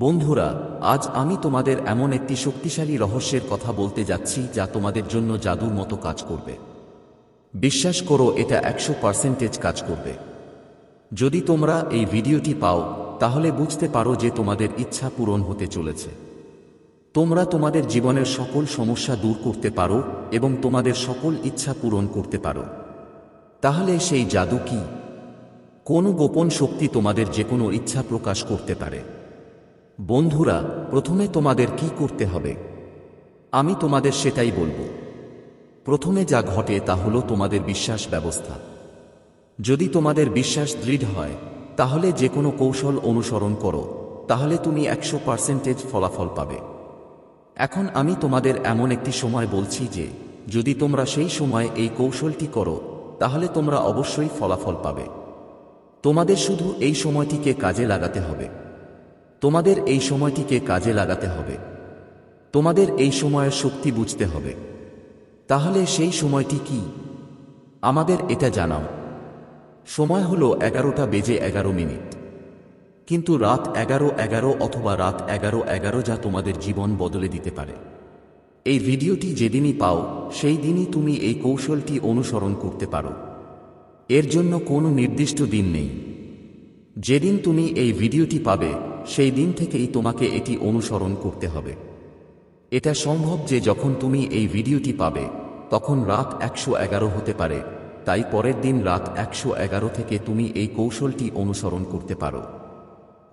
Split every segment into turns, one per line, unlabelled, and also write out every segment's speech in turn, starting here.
বন্ধুরা, আজ আমি তোমাদের এমন একটি শক্তিশালী রহস্যের কথা বলতে যাচ্ছি যা তোমাদের জন্য জাদুর মতো কাজ করবে। বিশ্বাস করো, এটা একশো পার্সেন্টেজ কাজ করবে। যদি তোমরা এই ভিডিওটি পাও, তাহলে বুঝতে পারো যে তোমাদের ইচ্ছা পূরণ হতে চলেছে। তোমরা তোমাদের জীবনের সকল সমস্যা দূর করতে পারো এবং তোমাদের সকল ইচ্ছা পূরণ করতে পারো। তাহলে সেই জাদু কি? কোন গোপন শক্তি তোমাদের যে কোনো ইচ্ছা প্রকাশ করতে পারে। বন্ধুরা, প্রথমে তোমাদের কি করতে হবে? আমি তোমাদের সেটাই বলব। প্রথমে যা ঘটে তা হলো তোমাদের বিশ্বাস ব্যবস্থা। যদি তোমাদের বিশ্বাস দৃঢ় হয়, তাহলে যে কোনো কৌশল অনুসরণ করো, তাহলে তুমি একশো পার্সেন্টেজ ফলাফল পাবে। এখন আমি তোমাদের এমন একটি সময় বলছি যে, যদি তোমরা সেই সময় এই কৌশলটি করো, তাহলে তোমরা অবশ্যই ফলাফল পাবে। তোমাদের শুধু এই সময়টিকে কাজে লাগাতে হবে। তোমাদের এই সময়টিকে কাজে লাগাতে হবে। তোমাদের এই সময়ের শক্তি বুঝতে হবে। তাহলে সেই সময়টি কি? আমাদের এটা জানাও। সময় হলো এগারোটা বেজে এগারো মিনিট। কিন্তু রাত এগারো এগারো অথবা রাত এগারো এগারো যা তোমাদের জীবন বদলে দিতে পারে। এই ভিডিওটি যেদিনই পাও, সেই দিনই তুমি এই কৌশলটি অনুসরণ করতে পারো। এর জন্য কোনো নির্দিষ্ট দিন নেই। যেদিন তুমি এই ভিডিওটি পাবে সেই দিন থেকেই তোমাকে এটি অনুসরণ করতে হবে। এটা সম্ভব যে যখন তুমি এই ভিডিওটি পাবে, তখন রাত একশো এগারো হতে পারে। তাই পরের দিন রাত একশো এগারো থেকে তুমি এই কৌশলটি অনুসরণ করতে পারো।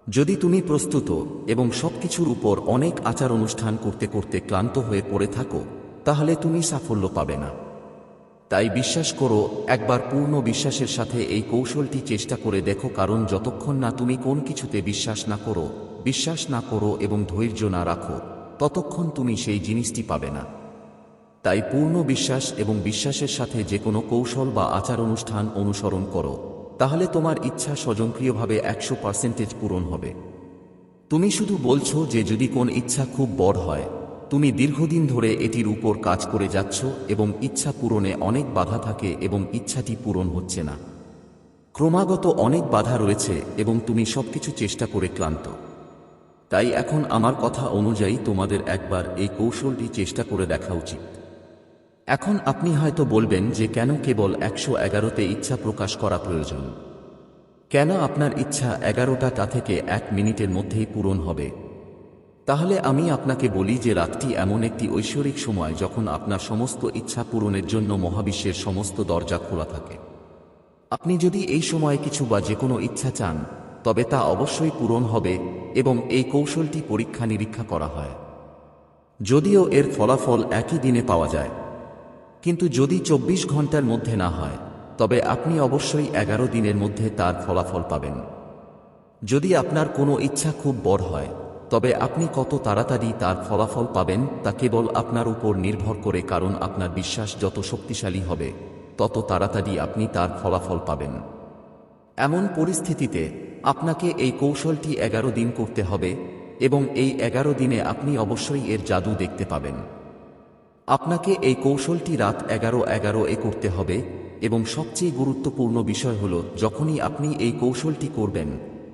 যদি তুমি প্রস্তুত এবং সবকিছুর উপর অনেক আচার অনুষ্ঠান করতে করতে ক্লান্ত হয়ে পড়ে থাকো, তাহলে তুমি সাফল্য পাবে না। তাই বিশ্বাস করো, একবার পূর্ণ বিশ্বাসের সাথে এই কৌশলটি চেষ্টা করে দেখো, কারণ যতক্ষণ না তুমি কোন কিছুতে বিশ্বাস না করো, বিশ্বাস না করো এবং ধৈর্য না রাখো, ততক্ষণ তুমি সেই জিনিসটি পাবে না। তাই পূর্ণ বিশ্বাস এবং বিশ্বাসের সাথে যে কোনো কৌশল বা আচার অনুষ্ঠান অনুসরণ করো, তাহলে তোমার ইচ্ছা স্বজনক্রিয়ভাবে একশো পার্সেন্টেজ পূরণ হবে। তুমি শুধু বলছো যে যদি কোন ইচ্ছা খুব বড় হয় তুমি দীর্ঘদিন ধরে এটির উপর কাজ করে যাচ্ছ এবং ইচ্ছা পূরণে অনেক বাধা থাকে এবং ইচ্ছাটি পূরণ হচ্ছে না। ক্রমাগত অনেক বাধা রয়েছে এবং তুমি সবকিছু চেষ্টা করে ক্লান্ত। তাই এখন আমার কথা অনুযায়ী তোমাদের একবার এই কৌশলটি চেষ্টা করে দেখা উচিত। এখন আপনি হয়তো বলবেন যে কেন কেবল একশো এগারোতে ইচ্ছা প্রকাশ করা প্রয়োজন? কেন আপনার ইচ্ছা এগারোটা তা থেকে এক মিনিটের মধ্যেই পূরণ হবে? তাহলে আমি আপনাকে বলি যে রাতটি এমন একটি ঐশ্বরিক সময় যখন আপনার সমস্ত ইচ্ছা পূরণের জন্য মহাবিশ্বের সমস্ত দরজা খোলা থাকে। আপনি যদি এই সময়ে কিছু বা যে কোনো ইচ্ছা চান, তবে তা অবশ্যই পূরণ হবে এবং এই কৌশলটি পরীক্ষা নিরীক্ষা করা হয়। যদিও এর ফলাফল একই দিনে পাওয়া যায়, কিন্তু যদি চব্বিশ ঘণ্টার মধ্যে না হয়, তবে আপনি অবশ্যই এগারো দিনের মধ্যে তার ফলাফল পাবেন। যদি আপনার কোনো ইচ্ছা খুব বড় হয় তবে আপনি কত তাড়াতাড়ি তার ফলাফল পাবেন তা কেবল আপনার উপর নির্ভর করে কারণ আপনার বিশ্বাস যত শক্তিশালী হবে, তত তাড়াতাড়ি আপনি তার ফলাফল পাবেন। এমন পরিস্থিতিতে আপনাকে এই কৌশলটি এগারো দিন করতে হবে এবং এই এগারো দিনে আপনি অবশ্যই এর জাদু দেখতে পাবেন। আপনাকে এই কৌশলটি রাত এগারো এগারো এ করতে হবে এবং সবচেয়ে গুরুত্বপূর্ণ বিষয় হল, যখনই আপনি এই কৌশলটি করবেন,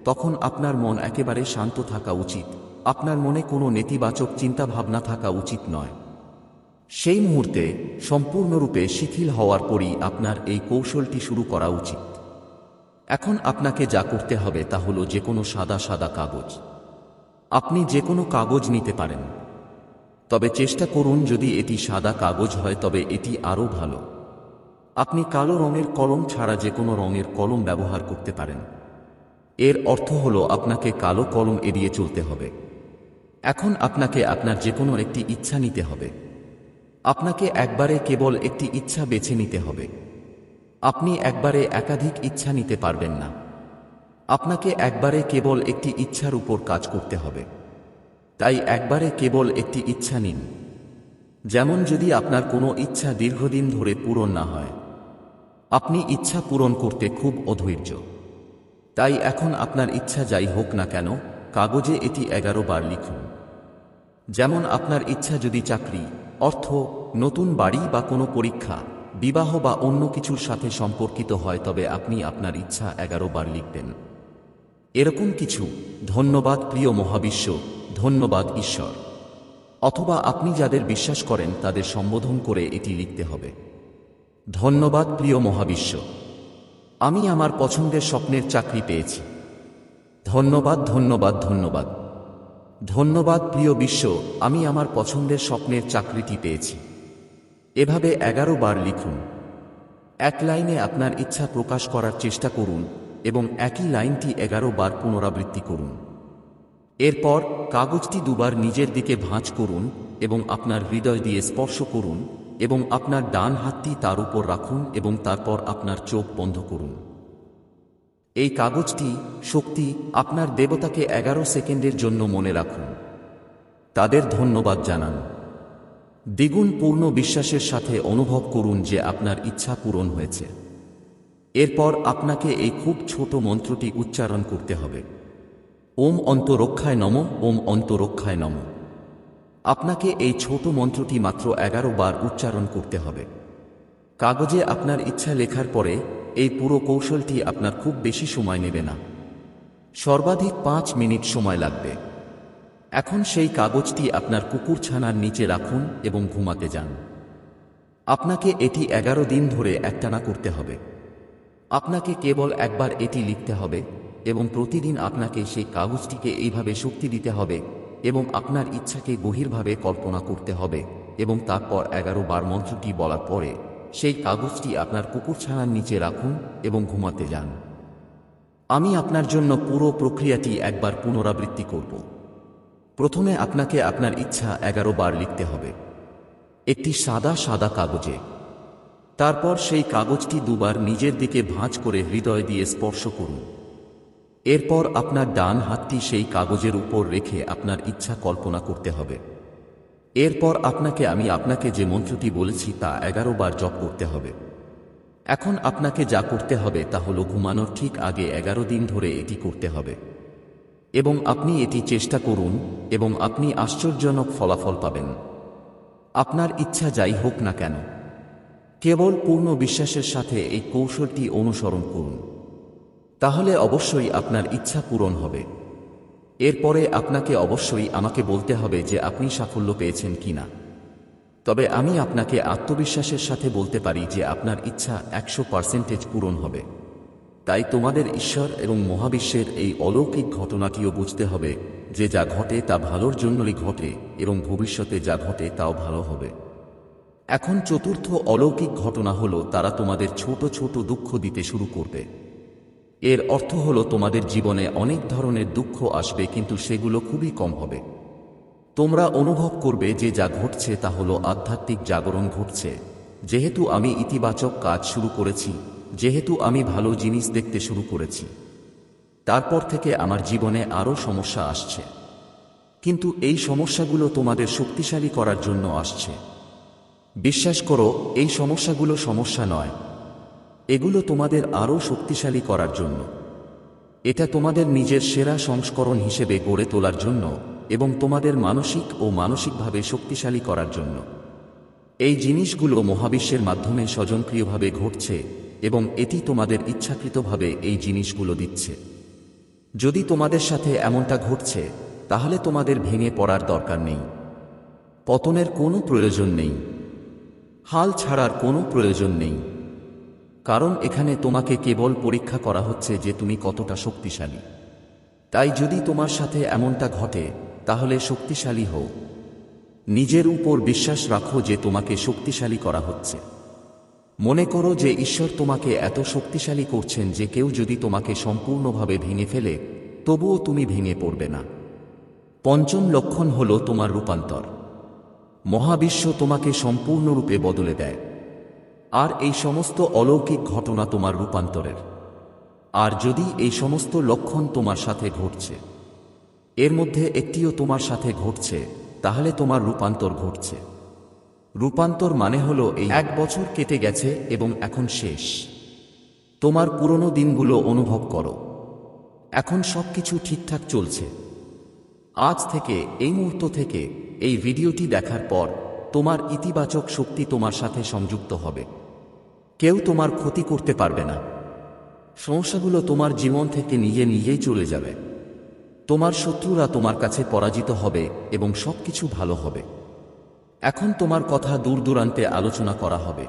তখন আপনার মন একেবারে শান্ত থাকা উচিত। আপনার মনে কোনো নেতিবাচক চিন্তাভাবনা থাকা উচিত নয়। সেই মুহূর্তে সম্পূর্ণরূপে শিথিল হওয়ার পরই আপনার এই কৌশলটি শুরু করা উচিত। এখন আপনাকে যা করতে হবে তা হল যে কোনো সাদা সাদা কাগজ। আপনি যে কোনো কাগজ নিতে পারেন। তবে চেষ্টা করুন যদি এটি সাদা কাগজ হয় তবে এটি আরও ভালো। আপনি কালো রঙের কলম ছাড়া যে কোনো রঙের কলম ব্যবহার করতে পারেন। এর অর্থ হল আপনাকে কালো কলম এড়িয়ে চলতে হবে। এখন আপনাকে আপনার যে কোনো একটি ইচ্ছা নিতে হবে। আপনাকে একবারে কেবল একটি ইচ্ছা বেছে নিতে হবে। আপনি একবারে একাধিক ইচ্ছা নিতে পারবেন না। আপনাকে একবারে কেবল একটি ইচ্ছার উপর কাজ করতে হবে। তাই একবারে কেবল একটি ইচ্ছা নিন। যেমন যদি আপনার কোনো ইচ্ছা দীর্ঘদিন ধরে পূরণ না হয়। আপনি ইচ্ছা পূরণ করতে খুব অধৈর্য। তাই এখন আপনার ইচ্ছা যাই হোক না কেন, কাগজে এটি এগারো বার লিখুন। যেমন আপনার ইচ্ছা যদি চাকরি, অর্থ, নতুন বাড়ি বা কোনো পরীক্ষা, বিবাহ বা অন্য কিছুর সাথে সম্পর্কিত হয় তবে আপনি আপনার ইচ্ছা এগারো বার লিখবেন। এরকম কিছু, ধন্যবাদ প্রিয় মহাবিশ্ব, ধন্যবাদ ঈশ্বর। অথবা আপনি যাদের বিশ্বাস করেন তাদের সম্বোধন করে এটি লিখতে হবে। ধন্যবাদ প্রিয় মহাবিশ্ব। আমি আমার পছন্দের স্বপ্নের চাকরি পেয়েছি। ধন্যবাদ ধন্যবাদ ধন্যবাদ। ধন্যবাদ প্রিয় বিশ্ব, আমি আমার পছন্দের স্বপ্নের চাকরিটি পেয়েছি। এভাবে এগারো বার লিখুন। এক লাইনে আপনার ইচ্ছা প্রকাশ করার চেষ্টা করুন এবং একই লাইনটি এগারো বার পুনরাবৃত্তি করুন। এরপর কাগজটি দুবার নিজের দিকে ভাঁজ করুন এবং আপনার হৃদয় দিয়ে স্পর্শ করুন এবং আপনার ডান হাতটি তার উপর রাখুন এবং তারপর আপনার চোখ বন্ধ করুন। এই কাগজটি শক্তি আপনার দেবতাকে এগারো সেকেন্ডের জন্য মনে রাখুন। তাদের ধন্যবাদ জানান। দ্বিগুণ পূর্ণ বিশ্বাসের সাথে অনুভব করুন যে আপনার ইচ্ছা পূরণ হয়েছে। এরপর আপনাকে এই খুব ছোট মন্ত্রটি উচ্চারণ করতে হবে। ওম অন্তরক্ষায় নম, ওম অন্তরক্ষায় নম। আপনাকে এই ছোট মন্ত্রটি মাত্র এগারো বার উচ্চারণ করতে হবে। কাগজে আপনার ইচ্ছা লেখার পরে এই পুরো কৌশলটি আপনার খুব বেশি সময় নেবে না। সর্বাধিক পাঁচ মিনিট সময় লাগবে। এখন সেই কাগজটি আপনার কুকুর ছানার নিচে রাখুন এবং ঘুমাতে যান। আপনাকে এটি এগারো দিন ধরে একটানা করতে হবে। আপনাকে কেবল একবার এটি লিখতে হবে এবং প্রতিদিন আপনাকে সেই কাগজটিকে এইভাবে শক্তি দিতে হবে এবং আপনার ইচ্ছাকে গভীরভাবে কল্পনা করতে হবে এবং তারপর এগারো বার মন্ত্রটি বলার পরে সেই কাগজটি আপনার কুকুরছানার নিচে রাখুন এবং ঘুমাতে যান। আমি আপনার জন্য পুরো প্রক্রিয়াটি একবার পুনরাবৃত্তি করব। প্রথমে আপনাকে আপনার ইচ্ছা এগারো বার লিখতে হবে। একটি সাদা সাদা কাগজে। তারপর সেই কাগজটি দুবার নিজের দিকে ভাঁজ করে হৃদয় দিয়ে স্পর্শ করুন। এরপর আপনার ডান হাতটি সেই কাগজের উপর রেখে আপনার ইচ্ছা কল্পনা করতে হবে। এরপর আপনাকে আমি আপনাকে যে মন্ত্রটি বলেছি তা এগারো বার জপ করতে হবে। এখন আপনাকে যা করতে হবে তা হল ঘুমানোর ঠিক আগে এগারো দিন ধরে এটি করতে হবে। এবং আপনি এটি চেষ্টা করুন এবং আপনি আশ্চর্যজনক ফলাফল পাবেন। আপনার ইচ্ছা যাই হোক না কেন। কেবল পূর্ণ বিশ্বাসের সাথে এই কৌশলটি অনুসরণ করুন। তাহলে অবশ্যই আপনার ইচ্ছা পূরণ হবে। এরপরে আপনাকে অবশ্যই আমাকে বলতে হবে যে আপনি সাফল্য পেয়েছেন কিনা। তবে আমি আপনাকে আত্মবিশ্বাসের সাথে বলতে পারি যে আপনার ইচ্ছা একশো পার্সেন্টেজ পূরণ হবে। তাই তোমাদের ঈশ্বর এবং মহাবিশ্বের এই অলৌকিক ঘটনাটিও বুঝতে হবে যে যা ঘটে তা ভালোর জন্যই ঘটে এবং ভবিষ্যতে যা ঘটে তাও ভালো হবে। এখন চতুর্থ অলৌকিক ঘটনা হলো তারা তোমাদের ছোট ছোট দুঃখ দিতে শুরু করবে। এর অর্থ হলো তোমাদের জীবনে অনেক ধরনের দুঃখ আসবে, কিন্তু সেগুলো খুবই কম হবে। তোমরা অনুভব করবে যে যা ঘটছে তা হলো আধ্যাত্মিক জাগরণ ঘটছে। যেহেতু আমি ইতিবাচক কাজ শুরু করেছি, যেহেতু আমি ভালো জিনিস দেখতে শুরু করেছি, তারপর থেকে আমার জীবনে আরও সমস্যা আসছে। কিন্তু এই সমস্যাগুলো তোমাদের শক্তিশালী করার জন্য আসছে। বিশ্বাস করো, এই সমস্যাগুলো সমস্যা নয়। এগুলো তোমাদের আরও শক্তিশালী করার জন্য। এটা তোমাদের নিজের সেরা সংস্করণ হিসেবে গড়ে তোলার জন্য এবং তোমাদের মানসিক ও মানসিকভাবে শক্তিশালী করার জন্য। এই জিনিসগুলো মহাবিশ্বের মাধ্যমে স্বজনক্রিয়ভাবে ঘটছে এবং এটি তোমাদের ইচ্ছাকৃতভাবে এই জিনিসগুলো দিচ্ছে। যদি তোমাদের সাথে এমনটা ঘটছে, তাহলে তোমাদের ভেঙে পড়ার দরকার নেই। পতনের কোনো প্রয়োজন নেই। হাল ছাড়ার কোনো প্রয়োজন নেই। কারণ এখানে তোমাকে কেবল পরীক্ষা করা হচ্ছে যে তুমি কতটা শক্তিশালী। তাই যদি তোমার সাথে এমনটা ঘটে, তাহলে শক্তিশালী হও। নিজের উপর বিশ্বাস রাখো যে তোমাকে শক্তিশালী করা হচ্ছে। মনে করো যে ঈশ্বর তোমাকে এত শক্তিশালী করছেন যে কেউ যদি তোমাকে সম্পূর্ণভাবে ভেঙে ফেলে, তবুও তুমি ভেঙে পড়বে না। পঞ্চম লক্ষণ হল তোমার রূপান্তর। মহাবিশ্ব তোমাকে সম্পূর্ণরূপে বদলে দেয়। আর এই সমস্ত অলৌকিক ঘটনা তোমার রূপান্তরের। আর যদি এই সমস্ত লক্ষণ তোমার সাথে ঘটছে, এর মধ্যে একটিও তোমার সাথে ঘটছে, তাহলে তোমার রূপান্তর ঘটছে। রূপান্তর মানে হলো এই এক বছর কেটে গেছে এবং এখন শেষ। তোমার পুরনো দিনগুলো অনুভব করো। এখন সবকিছু ঠিকঠাক চলছে। আজ থেকে, এই মুহূর্ত থেকে, এই ভিডিওটি দেখার পর তোমার ইতিবাচক শক্তি তোমার সাথে সংযুক্ত হবে। কেউ তোমার ক্ষতি করতে পারবে না। সমস্যাগুলো তোমার জীবন থেকে নিজে নিজেই চলে যাবে। তোমার শত্রুরা তোমার কাছে পরাজিত হবে এবং সবকিছু ভালো হবে। এখন তোমার কথা দূর দূরান্তে আলোচনা করা হবে।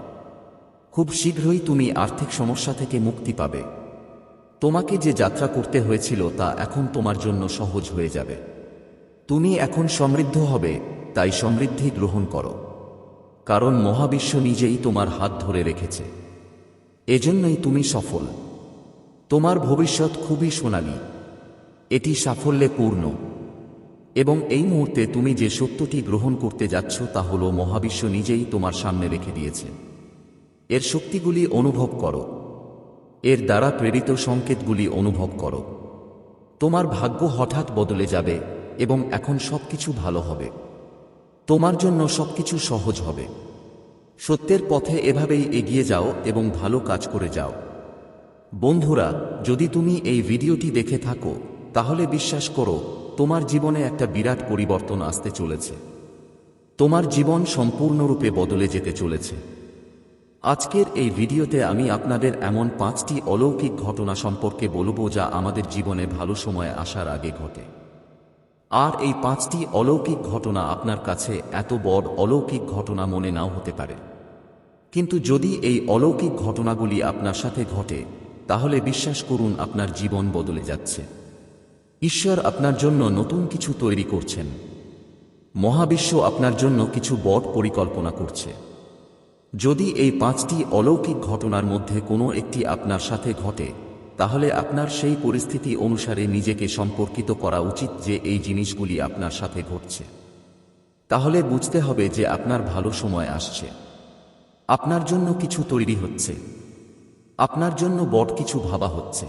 খুব শীঘ্রই তুমি আর্থিক সমস্যা থেকে মুক্তি পাবে। তোমাকে যে যাত্রা করতে হয়েছিল তা এখন তোমার জন্য সহজ হয়ে যাবে। তুমি এখন সমৃদ্ধ হবে তাই সমৃদ্ধি গ্রহণ করো। কারণ মহাবিশ্ব নিজেই তোমার হাত ধরে রেখেছে। এজন্যই তুমি সফল। তোমার ভবিষ্যৎ খুবই সোনালী। এটি সাফল্যে পূর্ণ। এবং এই মুহূর্তে তুমি যে সত্যটি গ্রহণ করতে যাচ্ছ তা হল মহাবিশ্ব নিজেই তোমার সামনে রেখে দিয়েছে। এর শক্তিগুলি অনুভব করো। এর দ্বারা প্রেরিত সংকেতগুলি অনুভব করো। তোমার ভাগ্য হঠাৎ বদলে যাবে এবং এখন সবকিছু ভালো হবে। তোমার জন্য সবকিছু সহজ হবে। সত্যের পথে এভাবেই এগিয়ে যাও এবং ভালো কাজ করে যাও। বন্ধুরা, যদি তুমি এই ভিডিওটি দেখে থাকো, তাহলে বিশ্বাস করো, তোমার জীবনে একটা বিরাট পরিবর্তন আসতে চলেছে। তোমার জীবন সম্পূর্ণরূপে বদলে যেতে চলেছে। আজকের এই ভিডিওতে আমি আপনাদের এমন পাঁচটি অলৌকিক ঘটনা সম্পর্কে বলব যা আমাদের জীবনে ভালো সময় আসার আগে ঘটে। আর এই পাঁচটি অলৌকিক ঘটনা আপনার কাছে এত বড় অলৌকিক ঘটনা মনে নাও হতে পারে। কিন্তু যদি এই অলৌকিক ঘটনাগুলি আপনার সাথে ঘটে, তাহলে বিশ্বাস করুন আপনার জীবন বদলে যাচ্ছে। ঈশ্বর আপনার জন্য নতুন কিছু তৈরি করছেন। মহাবিশ্ব আপনার জন্য কিছু বড় পরিকল্পনা করছে। যদি এই পাঁচটি অলৌকিক ঘটনার মধ্যে কোনো একটি আপনার সাথে ঘটে তাহলে আপনার সেই পরিস্থিতি অনুসারে নিজেকে সম্পর্কিত করা উচিত যে এই জিনিসগুলি আপনার সাথে ঘটছে। তাহলে বুঝতে হবে যে আপনার ভালো সময় আসছে। আপনার জন্য কিছু তৈরি হচ্ছে। আপনার জন্য বট কিছু ভাবা হচ্ছে।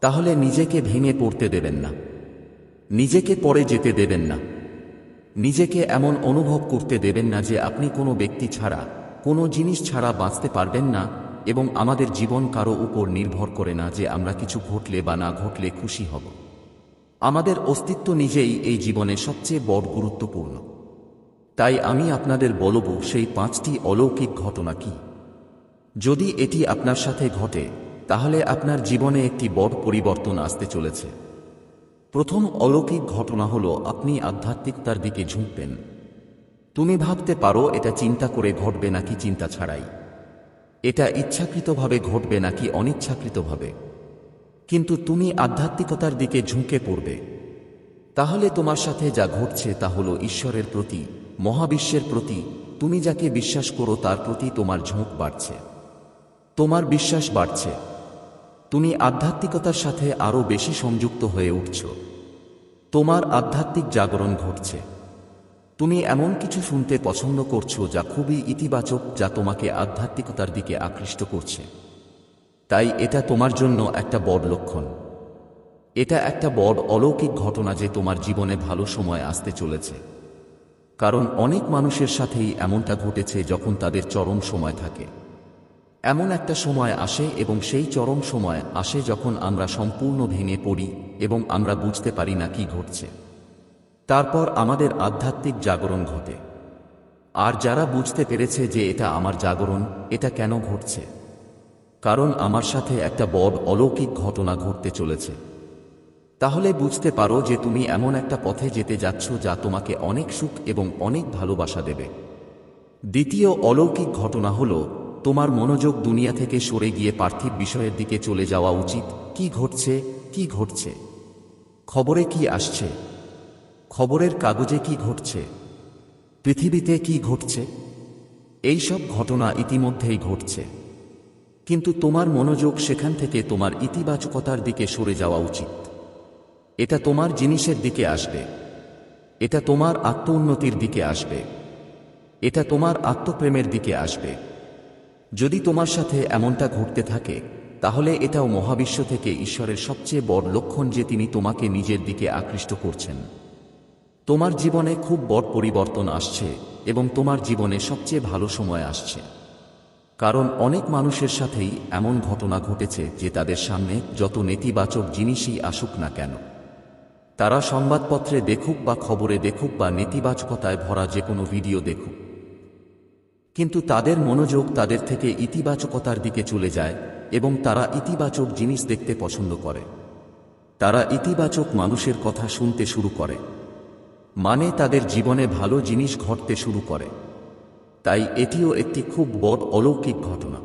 তাহলে নিজেকে ভেঙে পড়তে দেবেন না। নিজেকে পরে যেতে দেবেন না। নিজেকে এমন অনুভব করতে দেবেন না যে আপনি কোনো ব্যক্তি ছাড়া, কোনো জিনিস ছাড়া বাঁচতে পারবেন না এবং আমাদের জীবন কারও উপর নির্ভর করে না যে আমরা কিছু ঘটলে বা না ঘটলে খুশি হব। আমাদের অস্তিত্ব নিজেই এই জীবনে সবচেয়ে বড় গুরুত্বপূর্ণ। তাই আমি আপনাদের বলব, সেই পাঁচটি অলৌকিক ঘটনা কি? যদি এটি আপনার সাথে ঘটে, তাহলে আপনার জীবনে একটি বড় পরিবর্তন আসতে চলেছে। প্রথম অলৌকিক ঘটনা হলো, আপনি আধ্যাত্মিকতার দিকে ঝুঁকবেন। তুমি ভাবতে পারো, এটা চিন্তা করে ঘটবে নাকি চিন্তা ছাড়াই। এটা ইচ্ছাকৃতভাবে ঘটবে নাকি অনিচ্ছাকৃতভাবে? কিন্তু তুমি আধ্যাত্মিকতার দিকে ঝুঁকে পড়বে। তাহলে তোমার সাথে যা ঘটছে তা হলো ঈশ্বরের প্রতি, মহাবিশ্বের প্রতি, তুমি যাকে বিশ্বাস করো তার প্রতি তোমার ঝোঁক বাড়ছে। তোমার বিশ্বাস বাড়ছে। তুমি আধ্যাত্মিকতার সাথে আরও বেশি সংযুক্ত হয়ে উঠছ। তোমার আধ্যাত্মিক জাগরণ ঘটছে। তুমি এমন কিছু শুনতে পছন্দ করছ যা খুবই ইতিবাচক, যা তোমাকে আধ্যাত্মিকতার দিকে আকৃষ্ট করছে। তাই এটা তোমার জন্য একটা বড় লক্ষণ। এটা একটা বড় অলৌকিক ঘটনা যে তোমার জীবনে ভালো সময় আসতে চলেছে। কারণ অনেক মানুষের সাথেই এমনটা ঘটেছে যখন তাদের চরম সময় থাকে। এমন একটা সময় আসে এবং সেই চরম সময় আসে যখন আমরা সম্পূর্ণ ভেঙে পড়ি এবং আমরা বুঝতে পারি না কি ঘটছে। তারপর আমাদের আধ্যাত্মিক জাগরণ ঘটে। আর যারা বুঝতে পেরেছে যে এটা আমার জাগরণ, এটা কেন ঘটছে? কারণ আমার সাথে একটা বড় অলৌকিক ঘটনা ঘটতে চলেছে। তাহলে বুঝতে পারো যে তুমি এমন একটা পথে যেতে যাচ্ছ যা তোমাকে অনেক সুখ এবং অনেক ভালোবাসা দেবে। দ্বিতীয় অলৌকিক ঘটনা হল, তোমার মনোযোগ দুনিয়া থেকে সরে গিয়ে পার্থিব বিষয়ের দিকে চলে যাওয়া উচিত। কি ঘটছে? কি ঘটছে? খবরে কি আসছে? খবরের কাগজে কি ঘটছে? পৃথিবীতে কি ঘটছে? এই সব ঘটনা ইতিমধ্যেই ঘটছে। কিন্তু তোমার মনোযোগ সেখান থেকে তোমার ইতিবাচকতার দিকে সরে যাওয়া উচিত। এটা তোমার জিনিসের দিকে আসবে। এটা তোমার আত্ম উন্নতির দিকে আসবে। এটা তোমার আত্মপ্রেমের দিকে আসবে। যদি তোমার সাথে এমনটা ঘটতে থাকে, তাহলে এটাও মহাবিশ্ব থেকে ঈশ্বরের সবচেয়ে বড় লক্ষণ যে তিনি তোমাকে নিজের দিকে আকৃষ্ট করছেন। তোমার জীবনে খুব বড় পরিবর্তন আসছে এবং তোমার জীবনে সবচেয়ে ভালো সময় আসছে। কারণ অনেক মানুষের সাথেই এমন ঘটনা ঘটেছে যে তাদের সামনে যত নেতিবাচক জিনিসই আসুক না কেন। তারা সংবাদপত্রে দেখুক বা খবরে দেখুক বা নেতিবাচকতায় ভরা যে কোনো ভিডিও দেখুক। কিন্তু তাদের মনোযোগ তাদের থেকে ইতিবাচকতার দিকে চলে যায় এবং তারা ইতিবাচক জিনিস দেখতে পছন্দ করে। তারা ইতিবাচক মানুষের কথা শুনতে শুরু করে। মানে তাদের জীবনে ভালো জিনিস ঘটতে শুরু করে। তাই এটিও একটি খুব বড় অলৌকিক ঘটনা।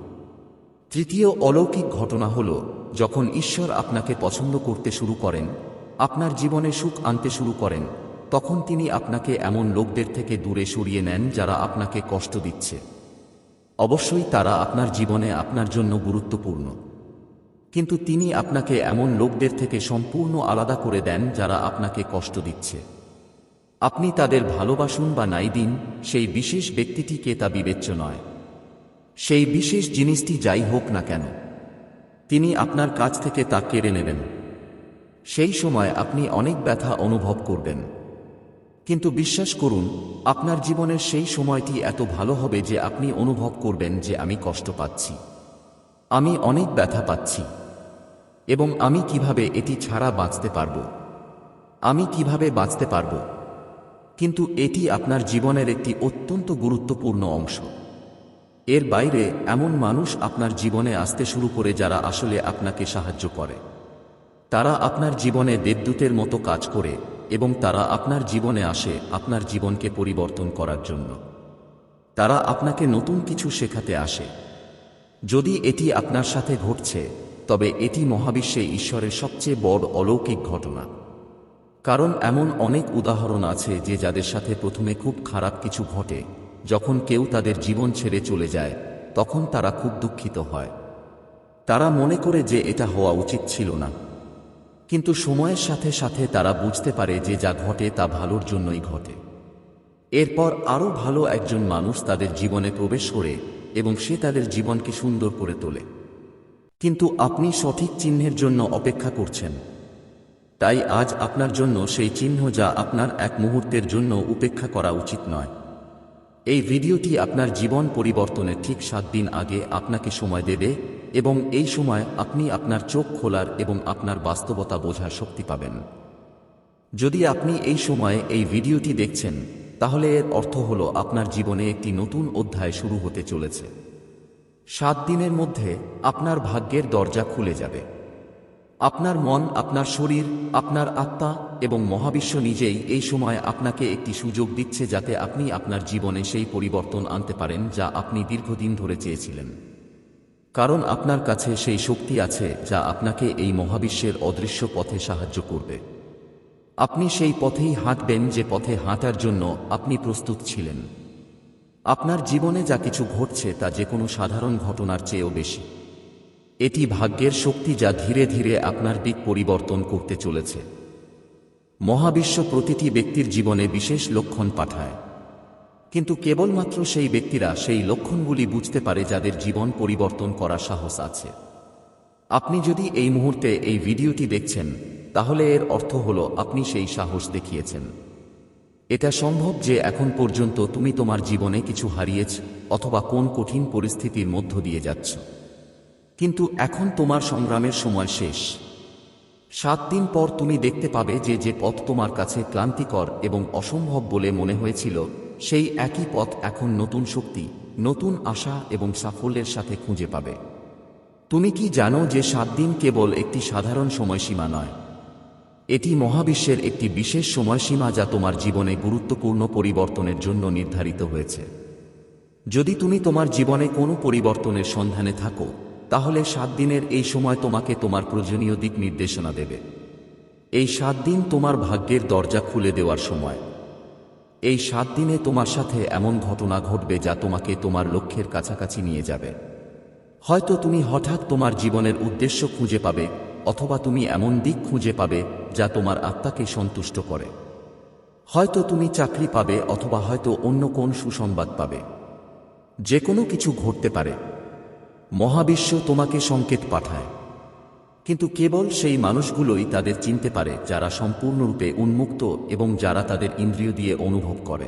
তৃতীয় অলৌকিক ঘটনা হল, যখন ঈশ্বর আপনাকে পছন্দ করতে শুরু করেন, আপনার জীবনে সুখ আনতে শুরু করেন, তখন তিনি আপনাকে এমন লোকদের থেকে দূরে সরিয়ে নেন যারা আপনাকে কষ্ট দিচ্ছে। অবশ্যই তারা আপনার জীবনে আপনার জন্য গুরুত্বপূর্ণ। কিন্তু তিনি আপনাকে এমন লোকদের থেকে সম্পূর্ণ আলাদা করে দেন যারা আপনাকে কষ্ট দিচ্ছে। আপনি তাদের ভালোবাসুন বা নাই দিন, সেই বিশেষ ব্যক্তিটিকে তা বিবেচ্য নয়। সেই বিশেষ জিনিসটি যাই হোক না কেন, তিনি আপনার কাছ থেকে তা কেড়ে নেবেন। সেই সময় আপনি অনেক ব্যথা অনুভব করবেন। কিন্তু বিশ্বাস করুন, আপনার জীবনের সেই সময়টি এত ভালো হবে যে আপনি অনুভব করবেন যে আমি কষ্ট পাচ্ছি। আমি অনেক ব্যথা পাচ্ছি। এবং আমি কীভাবে এটি ছাড়া বাঁচতে পারব? আমি কীভাবে বাঁচতে পারব? কিন্তু এটি আপনার জীবনের একটি অত্যন্ত গুরুত্বপূর্ণ অংশ। এর বাইরে এমন মানুষ আপনার জীবনে আসতে শুরু করে যারা আসলে আপনাকে সাহায্য করে। তারা আপনার জীবনে দেবদূতের মতো কাজ করে এবং তারা আপনার জীবনে আসে আপনার জীবনকে পরিবর্তন করার জন্য। তারা আপনাকে নতুন কিছু শেখাতে আসে। যদি এটি আপনার সাথে ঘটছে, তবে এটি মহাবিশ্বে ঈশ্বরের সবচেয়ে বড় অলৌকিক ঘটনা। কারণ এমন অনেক উদাহরণ আছে যে যাদের সাথে প্রথমে খুব খারাপ কিছু ঘটে, যখন কেউ তাদের জীবন ছেড়ে চলে যায়, তখন তারা খুব দুঃখিত হয়। তারা মনে করে যে এটা হওয়া উচিত ছিল না। কিন্তু সময়ের সাথে সাথে তারা বুঝতে পারে যে যা ঘটে তা ভালোর জন্যই ঘটে। এরপর আরও ভালো একজন মানুষ তাদের জীবনে প্রবেশ করে এবং সে তাদের জীবনকে সুন্দর করে তোলে। কিন্তু আপনি সঠিক চিহ্নের জন্য অপেক্ষা করছেন। তাই আজ আপনার জন্য সেই চিহ্ন যা আপনার এক মুহূর্তের জন্য উপেক্ষা করা উচিত নয়। এই ভিডিওটি আপনার জীবন পরিবর্তনের ঠিক সাত দিন আগে আপনাকে সময় দেবে এবং এই সময় আপনি আপনার চোখ খোলার এবং আপনার বাস্তবতা বোঝার শক্তি পাবেন। যদি আপনি এই সময়ে এই ভিডিওটি দেখছেন, তাহলে এর অর্থ হল আপনার জীবনে একটি নতুন অধ্যায় শুরু হতে চলেছে। সাত দিনের মধ্যে আপনার ভাগ্যের দরজা খুলে যাবে। আপনার মন, আপনার শরীর, আপনার আত্মা এবং মহাবিশ্ব নিজেই এই সময় আপনাকে একটি সুযোগ দিচ্ছে যাতে আপনি আপনার জীবনে সেই পরিবর্তন আনতে পারেন যা আপনি দীর্ঘদিন ধরে চেয়েছিলেন। কারণ আপনার কাছে সেই শক্তি আছে যা আপনাকে এই মহাবিশ্বের অদৃশ্য পথে সাহায্য করবে। আপনি সেই পথেই হাঁটবেন যে পথে হাঁটার জন্য আপনি প্রস্তুত ছিলেন। আপনার জীবনে যা কিছু ঘটছে তা যে কোনো সাধারণ ঘটনার চেয়েও বেশি। এটি ভাগ্যের শক্তি যা ধীরে ধীরে আপনার দিক পরিবর্তন করতে চলেছে। মহাবিশ্ব প্রতিটি ব্যক্তির জীবনে বিশেষ লক্ষণ পাঠায়। কিন্তু কেবলমাত্র সেই ব্যক্তিরা সেই লক্ষণগুলি বুঝতে পারে যাদের জীবন পরিবর্তন করার সাহস আছে। আপনি যদি এই মুহূর্তে এই ভিডিওটি দেখছেন, তাহলে এর অর্থ হল আপনি সেই সাহস দেখিয়েছেন। এটা সম্ভব যে এখন পর্যন্ত তুমি তোমার জীবনে কিছু হারিয়েছ অথবা কোন কঠিন পরিস্থিতির মধ্য দিয়ে যাচ্ছ। কিন্তু এখন তোমার সংগ্রামের সময় শেষ। সাত দিন পর তুমি দেখতে পাবে যে যে পথ তোমার কাছে ক্লান্তিকর এবং অসম্ভব বলে মনে হয়েছিল, সেই একই পথ এখন নতুন শক্তি, নতুন আশা এবং সাফল্যের সাথে খুঁজে পাবে। তুমি কি জানো যে সাত দিন কেবল একটি সাধারণ সময়সীমা নয়? এটি মহাবিশ্বের একটি বিশেষ সময়সীমা যা তোমার জীবনে গুরুত্বপূর্ণ পরিবর্তনের জন্য নির্ধারিত হয়েছে। যদি তুমি তোমার জীবনে কোনো পরিবর্তনের সন্ধানে থাকো তাহলে সাত দিনের এই সময় তোমাকে তোমার প্রয়োজনীয় দিক নির্দেশনা দেবে। এই সাত দিন তোমার ভাগ্যের দরজা খুলে দেওয়ার সময়। এই সাত দিনে তোমার সাথে এমন ঘটনা ঘটবে যা তোমাকে তোমার লক্ষ্যের কাছাকাছি নিয়ে যাবে। হয়তো তুমি হঠাৎ তোমার জীবনের উদ্দেশ্য খুঁজে পাবে, অথবা তুমি এমন দিক খুঁজে পাবে যা তোমার আত্মাকে সন্তুষ্ট করে। হয়তো তুমি চাকরি পাবে, অথবা হয়তো অন্য কোন সুসংবাদ পাবে। যে কোনো কিছু ঘটতে পারে। মহাবিশ্ব তোমাকে সংকেত পাঠায়। কিন্তু কেবল সেই মানুষগুলোই তাদের চিনতে পারে, যারা সম্পূর্ণরূপে উন্মুক্ত এবং যারা তাদের ইন্দ্রিয় দিয়ে অনুভব করে।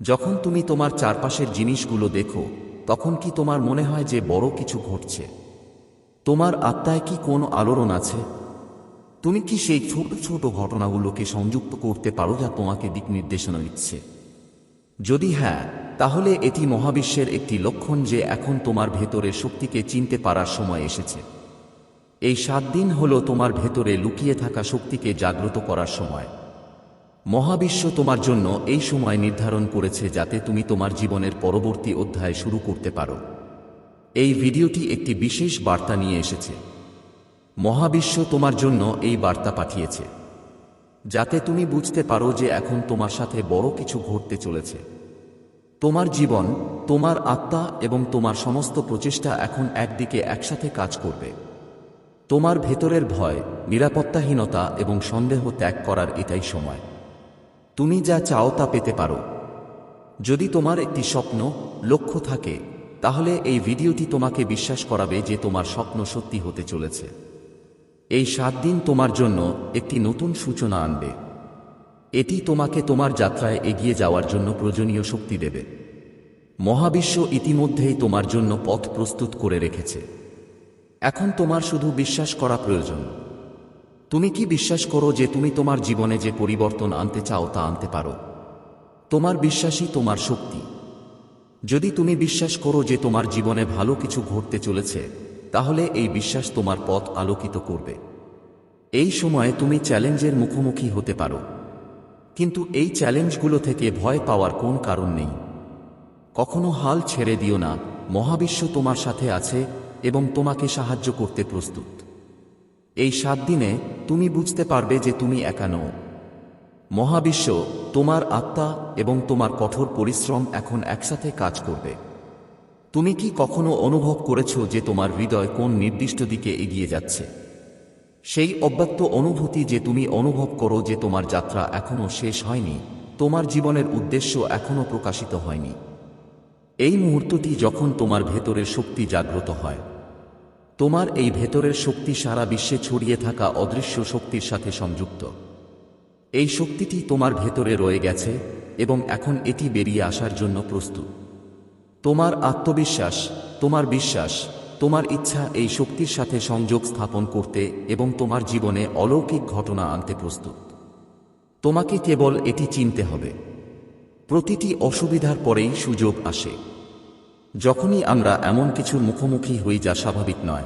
যখন তুমি তোমার চারপাশের জিনিসগুলো দেখো, তখন কি তোমার মনে হয় যে বড় কিছু ঘটছে? তোমার আত্মায় কি কোনো আলোড়ন আছে? তুমি কি সেই ছোট ছোট ঘটনাগুলোকে সংযুক্ত করতে পারো যা তোমাকে দিক নির্দেশনা দিচ্ছে? যদি হ্যাঁ তাহলে এটি মহাবিশ্বের একটি লক্ষণ যে এখন তোমার ভেতরে শক্তিকে চিনতে পারার সময় এসেছে। এই সাত দিন হল তোমার ভেতরে লুকিয়ে থাকা শক্তিকে জাগ্রত করার সময়। মহাবিশ্ব তোমার জন্য এই সময় নির্ধারণ করেছে যাতে তুমি তোমার জীবনের পরবর্তী অধ্যায় শুরু করতে পারো। এই ভিডিওটি একটি বিশেষ বার্তা নিয়ে এসেছে। মহাবিশ্ব তোমার জন্য এই বার্তা পাঠিয়েছে। যাতে তুমি বুঝতে পারো যে এখন তোমার সাথে বড় কিছু ঘটতে চলেছে। তোমার জীবন, তোমার আত্মা এবং তোমার সমস্ত প্রচেষ্টা এখন একদিকে একসাথে কাজ করবে। তোমার ভেতরের ভয়, নিরাপত্তাহীনতা এবং সন্দেহ ত্যাগ করার এটাই সময়। তুমি যা চাও তা পেতে পারো। যদি তোমার একটি স্বপ্ন, লক্ষ্য থাকে, তাহলে এই ভিডিওটি তোমাকে বিশ্বাস করাবে যে তোমার স্বপ্ন সত্যি হতে চলেছে। এই সাত দিন তোমার জন্য একটি নতুন সূচনা আনবে। এটি তোমাকে তোমার যাত্রায় এগিয়ে যাওয়ার জন্য প্রয়োজনীয় শক্তি দেবে। মহাবিশ্ব ইতিমধ্যেই তোমার জন্য পথ প্রস্তুত করে রেখেছে। এখন তোমার শুধু বিশ্বাস করা প্রয়োজন। তুমি কি বিশ্বাস করো যে তুমি তোমার জীবনে যে পরিবর্তন আনতে চাও তা আনতে পারো? তোমার বিশ্বাসই তোমার শক্তি। যদি তুমি বিশ্বাস করো যে তোমার জীবনে ভালো কিছু ঘটতে চলেছে, তাহলে এই বিশ্বাস তোমার পথ আলোকিত করবে। এই সময়ে তুমি চ্যালেঞ্জের মুখোমুখি হতে পারো। কিন্তু এই চ্যালেঞ্জগুলো থেকে ভয় পাওয়ার কোন কারণ নেই। কখনো হাল ছেড়ে দিও না, মহাবিশ্ব তোমার সাথে আছে এবং তোমাকে সাহায্য করতে প্রস্তুত। এই সাত দিনে তুমি বুঝতে পারবে যে তুমি একা নও। মহাবিশ্ব, তোমার আত্মা এবং তোমার কঠোর পরিশ্রম এখন একসাথে কাজ করবে। তুমি কি কখনো অনুভব করেছ যে তোমার হৃদয় কোন নির্দিষ্ট দিকে এগিয়ে যাচ্ছে? সেই অব্যক্ত অনুভূতি যে তুমি অনুভব করো যে তোমার যাত্রা এখনও শেষ হয়নি, তোমার জীবনের উদ্দেশ্য এখনও প্রকাশিত হয়নি। এই মুহূর্তটি যখন তোমার ভেতরের শক্তি জাগ্রত হয়, তোমার এই ভেতরের শক্তি সারা বিশ্বে ছড়িয়ে থাকা অদৃশ্য শক্তির সাথে সংযুক্ত। এই শক্তিটি তোমার ভেতরে রয়ে গেছে এবং এখন এটি বেরিয়ে আসার জন্য প্রস্তুত। তোমার আত্মবিশ্বাস, তোমার বিশ্বাস তোমার ইচ্ছা এই শক্তির সাথে সংযোগ স্থাপন করতে এবং তোমার জীবনে অলৌকিক ঘটনা আনতে প্রস্তুত। তোমাকে কেবল এটি চিনতে হবে। প্রতিটি অসুবিধার পরেই সুযোগ আসে। যখনই আমরা এমন কিছুর মুখোমুখি হই যা স্বাভাবিক নয়।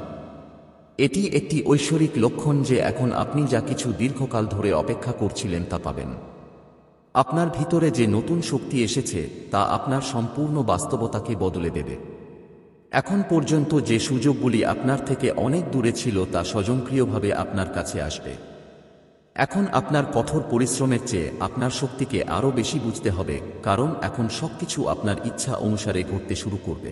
এটি একটি ঐশ্বরিক লক্ষণ যে এখন আপনি যা কিছু দীর্ঘকাল ধরে অপেক্ষা করছিলেন তা পাবেন। আপনার ভিতরে যে নতুন শক্তি এসেছে তা আপনার সম্পূর্ণ বাস্তবতাকে বদলে দেবে। এখন পর্যন্ত যে সুযোগগুলি আপনার থেকে অনেক দূরে ছিল তা স্বয়ংক্রিয়ভাবে আপনার কাছে আসবে। এখন আপনার কঠোর পরিশ্রমের চেয়ে আপনার শক্তিকে আরও বেশি বুঝতে হবে, কারণ এখন সবকিছু আপনার ইচ্ছা অনুসারে ঘটতে শুরু করবে।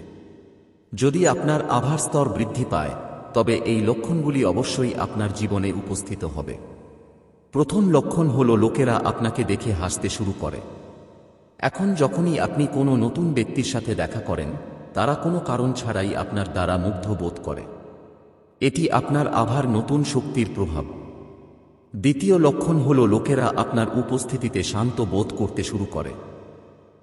যদি আপনার আভার স্তর বৃদ্ধি পায়, তবে এই লক্ষণগুলি অবশ্যই আপনার জীবনে উপস্থিত হবে। প্রথম লক্ষণ হল লোকেরা আপনাকে দেখে হাসতে শুরু করে। এখন যখনই আপনি কোনো নতুন ব্যক্তির সাথে দেখা করেন তারা কোনো কারণ ছাড়াই আপনার দ্বারা মুগ্ধ বোধ করে। এটি আপনার আভার নতুন শক্তির প্রভাব। দ্বিতীয় লক্ষণ হল লোকেরা আপনার উপস্থিতিতে শান্ত বোধ করতে শুরু করে।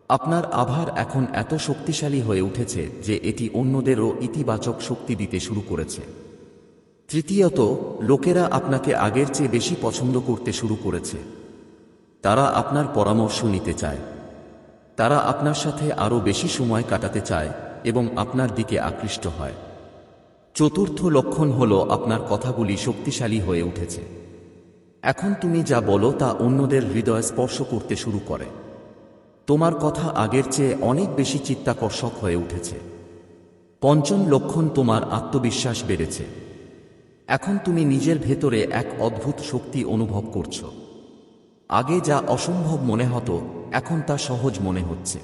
আপনার আভার এখন এত শক্তিশালী হয়ে উঠেছে যে এটি অন্যদেরও ইতিবাচক শক্তি দিতে শুরু করেছে। তৃতীয়ত, লোকেরা আপনাকে আগের চেয়ে বেশি পছন্দ করতে শুরু করেছে। তারা আপনার পরামর্শ নিতে চায়। তারা আপনার সাথে আরও বেশি সময় কাটাতে চায়। এবং আপনার দিকে আকৃষ্ট হয়। চতুর্থ লক্ষণ হল আপনার কথাগুলি শক্তিশালী হয়ে উঠেছে। এখন তুমি যা বলো তা অন্যদের হৃদয় স্পর্শ করতে শুরু করে। তোমার কথা আগের চেয়ে অনেক বেশি চিত্তাকর্ষক হয়ে উঠেছে। পঞ্চম লক্ষণ তোমার আত্মবিশ্বাস বেড়েছে। এখন তুমি নিজের ভেতরে এক অদ্ভুত শক্তি অনুভব করছ। আগে যা অসম্ভব মনে হতো, এখন তা সহজ মনে হচ্ছে।